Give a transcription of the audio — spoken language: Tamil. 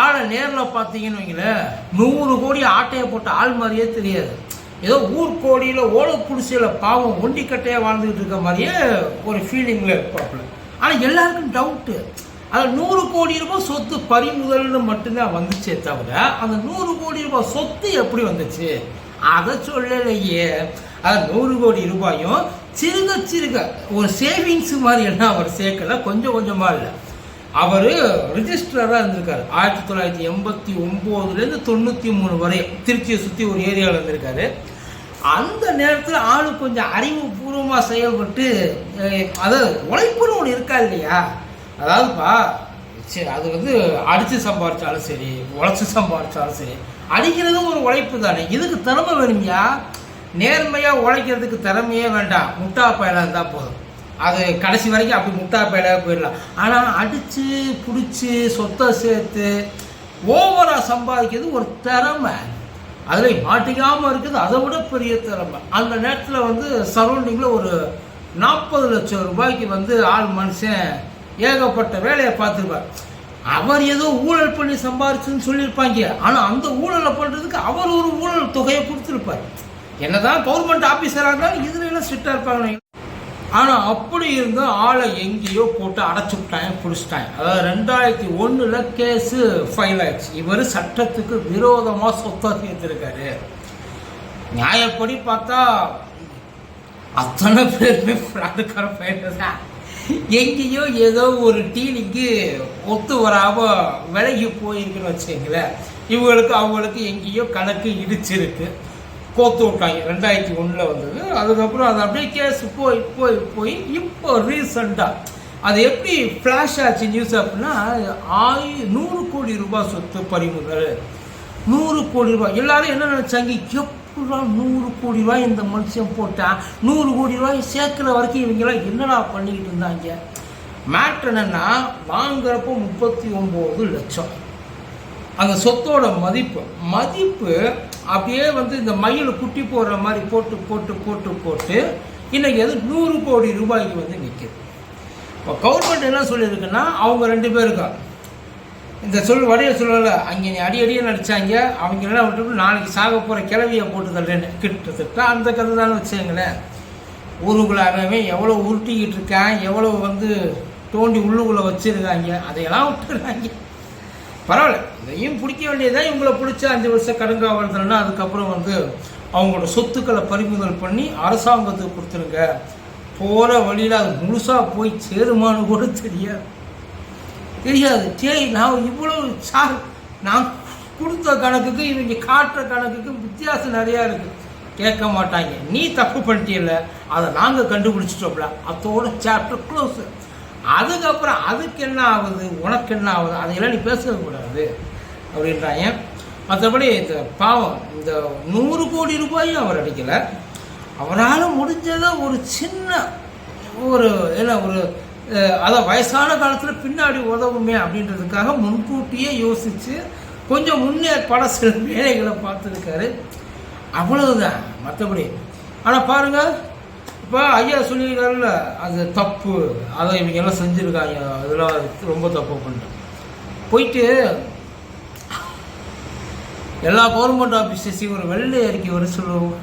ஆளை நேரில் பார்த்தீங்கன்னு வைங்களேன் நூறு கோடி ஆட்டையை போட்ட ஆள் மாதிரியே தெரியாது. ஏதோ ஊர் கோடியில் ஓலை குடிசையில் பாவம் ஒண்டிக்கட்டையாக வாழ்ந்துக்கிட்டு இருக்க மாதிரியே ஒரு ஃபீலிங்கில் இருப்பாப்புல. ஆனால் எல்லாருக்கும் டவுட்டு அதில் நூறு கோடி ரூபாய் சொத்து பறிமுதல்னு மட்டும்தான் வந்துச்சே தவிர அந்த நூறு கோடி ரூபாய் சொத்து எப்படி வந்துச்சு? அதை சொல்லலையே. அது நூறு கோடி ரூபாயும் சிறுக சிறுக ஒரு சேவிங்ஸ் மாதிரி எல்லாம் அவர் சேர்க்கல? கொஞ்சம் கொஞ்சமாக இல்லை. அவர் ரிஜிஸ்டராக இருந்திருக்காரு. ஆயிரத்தி தொள்ளாயிரத்தி எண்பத்தி ஒம்போதுலேருந்து தொண்ணூற்றி மூணு வரை திருச்சியை சுற்றி ஒரு ஏரியாவில் இருந்திருக்காரு. அந்த நேரத்தில் ஆளு கொஞ்சம் அறிவுபூர்வமாக செயல்பட்டு அதாவது உழைப்புன்னு ஒன்று இருக்கா இல்லையா? அதாவதுப்பா சரி அது வந்து அடித்து சம்பாதிச்சாலும் சரி உழைச்சி சம்பாதிச்சாலும் சரி அடிக்கிறதும் ஒரு உழைப்பு தானே. இதுக்கு திறமை வேணுமையா? நேர்மையாக உழைக்கிறதுக்கு திறமையே வேண்டாம். முட்டா பயலாக இருந்தால் போதும். அது கடைசி வரைக்கும் அப்படி முட்டா பேடாக போயிடலாம். ஆனால் அடித்து பிடிச்சி சொத்தை சேர்த்து ஓவராக சம்பாதிக்கிறது ஒரு திறமை. அதில் மாட்டிக்காமல் இருக்குது அதை விட பெரிய திறமை. அந்த நேரத்தில் வந்து சரௌண்டிங்கில் ஒரு நாற்பது லட்சம் ரூபாய்க்கு வந்து ஆள் மனுஷன் ஏகப்பட்ட வேலையை பார்த்துருப்பார். அவர் ஏதோ ஊழல் பண்ணி சம்பாரிச்சுன்னு சொல்லியிருப்பாங்க. ஆனால் அந்த ஊழலை பண்ணுறதுக்கு அவர் ஒரு ஊழல் தொகையை கொடுத்துருப்பார். என்னதான் கவர்மெண்ட் ஆஃபீஸராக இருந்தாலும் இதுல எல்லாம் ஸ்ட்ரிக்டாக இருப்பாங்க. ஆனால் அப்படி இருந்தும் ஆளை எங்கேயோ போட்டு அடைச்சி விட்டாங்க பிடிச்சிட்டாங்க அதாவது ரெண்டாயிரத்தி ஒன்றில் கேஸு ஃபைல் ஆயிடுச்சு. இவர் சட்டத்துக்கு விரோதமாக சொத்தை சேர்த்துருக்காரு. நியாயப்படி பார்த்தா அத்தனை பேருமே ஃப்ராடுக்கார பையன் தான். எங்கேயோ ஏதோ ஒரு டீலிங்கு ஒத்து வராமல் விலகி போயிருக்குன்னு வச்சுங்களேன் இவங்களுக்கு அவங்களுக்கு எங்கேயோ கணக்கு இடிச்சிருக்கு. கோத்து விட்டாங்க. ரெண்டாயிரத்தி ஒன்றில் வந்தது. அதுக்கப்புறம் அது அப்படியே கேஸ் போய் போய் போய் இப்போ ரீசண்டாக அது எப்படி ஃப்ளாஷ் ஆச்சு நியூஸ் அப்படின்னா ஆயி நூறு கோடி ரூபாய் சொத்து பறிமுதல். நூறு கோடி ரூபாய். எல்லாரும் என்ன நினச்சாங்க? எப்படா நூறு கோடி ரூபாய் இந்த மனுஷன் போட்டான்? நூறு கோடி ரூபாய் சேர்க்கிற வரைக்கும் இவங்கெல்லாம் என்னடா பண்ணிக்கிட்டு இருந்தாங்க? மேட்ரு என்னென்னா வாங்குறப்போ முப்பத்தி ஒம்பது லட்சம். அந்த சொத்தோட மதிப்பு. மதிப்பு அப்படியே வந்து இந்த மயில் குட்டி போடுற மாதிரி போட்டு போட்டு போட்டு போட்டு இன்னைக்கு அது நூறு கோடி ரூபாய்க்கு வந்து நிற்குது இப்போ கவர்மெண்ட் என்ன சொல்லியிருக்குன்னா அவங்க ரெண்டு பேருக்கும் இந்த சொல் வடைய சொல்லலை. அங்கே நீ அடி அடியே நடிச்சாங்க. அவங்க என்ன விட்டு நாளைக்கு சாக போகிற கிளவியை போட்டு தள்ளுன்னு கிட்டத்தட்ட அந்த கதை தான் வச்சுங்களேன் ஊருக்குள்ளாகவே எவ்வளோ உருட்டிக்கிட்டு இருக்கான் எவ்வளோ வந்து தோண்டி உள்ளுக்குள்ளே வச்சுருக்காங்க. அதையெல்லாம் விட்டுறாங்க. பரவாயில்ல. இதையும் பிடிக்க வேண்டியதான் இவங்களை பிடிச்ச அஞ்சு வருஷம் கடுங்காவல்னா அதுக்கப்புறம் வந்து அவங்களோட சொத்துக்களை பறிமுதல் பண்ணி அரசாங்கத்துக்கு கொடுத்துருங்க. போகிற வழியில் அது முழுசாக போய் சேருமான்னு கூட தெரியாது. தெரியாது. சரி நான் இவ்வளோ சார் நான் கொடுத்த கணக்குக்கு இவங்க காட்டுற கணக்குக்கு வித்தியாசம் நிறையா இருக்குது கேட்க மாட்டாங்க. நீ தப்பு பண்ணிட்டியல அதை நாங்கள் கண்டுபிடிச்சிட்டோம்ல. அதோட சாப்டர் க்ளோஸு அதுக்கப்புறம் அதுக்கு என்ன ஆகுது உனக்கு என்ன ஆகுது அதையெல்லாம் நீ பேசக்கூடாது அப்படின்றாங்க. மற்றபடி இந்த பாவம் இந்த நூறு கோடி ரூபாயும் அவர் அடிக்கலை. அவரால் முடிஞ்சதை ஒரு சின்ன ஒரு என்ன ஒரு அதான் வயசான காலத்தில் பின்னாடி உதவுமே அப்படின்றதுக்காக முன்கூட்டியே யோசித்து கொஞ்சம் முன்னே சில வேலைகளை பார்த்துருக்காரு. அவ்வளவுதான் மற்றபடி. ஆனால் பாருங்கள் இப்போ ஐயா சொல்லியிருக்காருல்ல அது தப்பு. அதை இவங்க எல்லாம் செஞ்சுருக்காங்க. அதெல்லாம் ரொம்ப தப்பு பண்ணிட்டு போயிட்டு எல்லா கவர்மெண்ட் ஆஃபீஸர்ஸையும் ஒரு வெள்ளை அறிக்கை வர சொல்லுவோம்